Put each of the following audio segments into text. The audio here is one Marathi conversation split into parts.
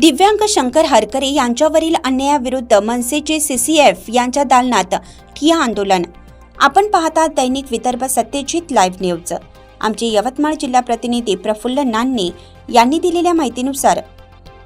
दिव्यांग शंकर हरकरे यांच्यावरील अन्यायाविरुद्ध मनसेचे सीसीएफ यांच्या दालनात ठिया आंदोलन. आपण पाहता दैनिक विदर्भ सत्यजित लाईव्ह न्यूज. आमचे यवतमाळ जिल्हा प्रतिनिधी प्रफुल्ल नान्ने यांनी दिलेल्या माहितीनुसार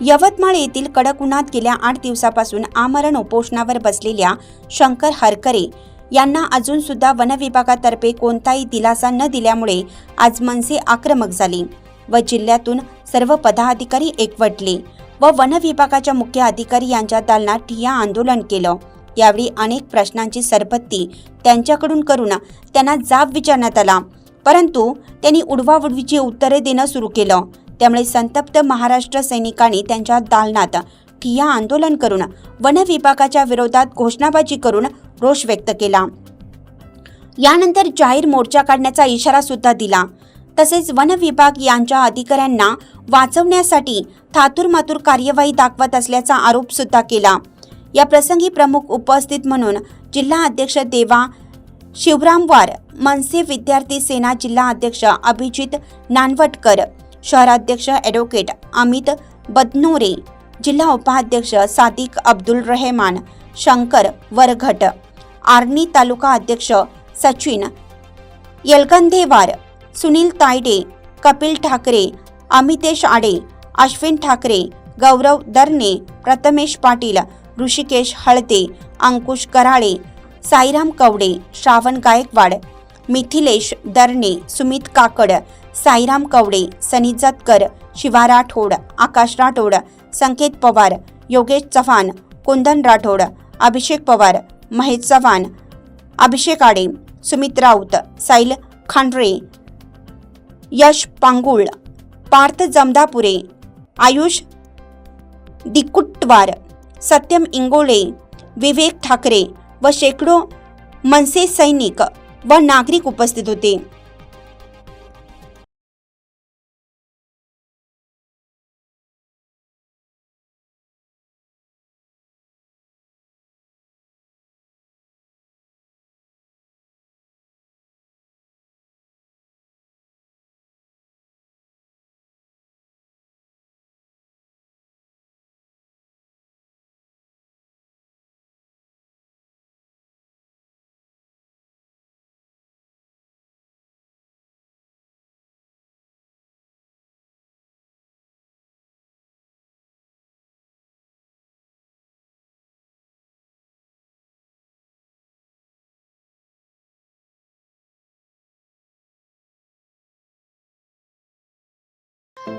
यवतमाळ येथील कडक उन्हात गेल्या आठ दिवसापासून आमरण उपोषणावर बसलेल्या शंकर हरकरे यांना अजून सुद्धा वनविभागातर्फे कोणताही दिलासा न दिल्यामुळे आज मनसे आक्रमक झाली व जिल्ह्यातून सर्व पदाधिकारी एकवटले. व वन विभागाच्या मुख्य अधिकारी यांच्या दालनात ठिय्या आंदोलन केलं. यावेळी अनेक प्रश्नांची सरबत्ती त्यांच्याकडून करून त्यांना जाब विचारण्यात आला. परंतु त्यांनी उडवाउडवीची उत्तरे देणं सुरू केलं. त्यामुळे संतप्त महाराष्ट्र सैनिकांनी त्यांच्या दालनात ठिय्या आंदोलन करून वन विभागाच्या विरोधात घोषणाबाजी करून रोष व्यक्त केला. यानंतर जाहीर मोर्चा काढण्याचा इशारा सुद्धा दिला. तसेच वन विभाग यांच्या अधिकाऱ्यांना वाचवण्यासाठी थातुरमातुर कार्यवाही दाखवत असल्याचा आरोप सुद्धा केला. या प्रसंगी प्रमुख उपस्थित म्हणून जिल्हा अध्यक्ष देवा शिवरामवार मनसे विद्यार्थी सेना जिल्हा अध्यक्ष अभिजित नानवटकर शहराध्यक्ष ॲडव्होकेट अमित बदनोरे जिल्हा उपाध्यक्ष सादिक अब्दुल रहेमान शंकर वरघट आर्णी तालुका अध्यक्ष सचिन येलगंधेवार सुनील तायडे कपिल ठाकरे अमितेश आडे अश्विन ठाकरे गौरव दरने प्रथमेश पाटील ऋषिकेश हळदे अंकुश कराळे साईराम कवडे श्रावण गायकवाड मिथिलेश दरने सुमित काकड साईराम कवडे सनी जतकर शिवा राठोड आकाश राठोड संकेत पवार योगेश चव्हाण कुंदन राठोड अभिषेक पवार महेश चव्हाण अभिषेक आडे सुमित राऊत साईल खांडरे यश पांगुळ पार्थ जमदापुरे आयुष दिकुट्टवार सत्यम इंगोळे विवेक ठाकरे व शेकडो मनसे सैनिक व नागरिक उपस्थित होते.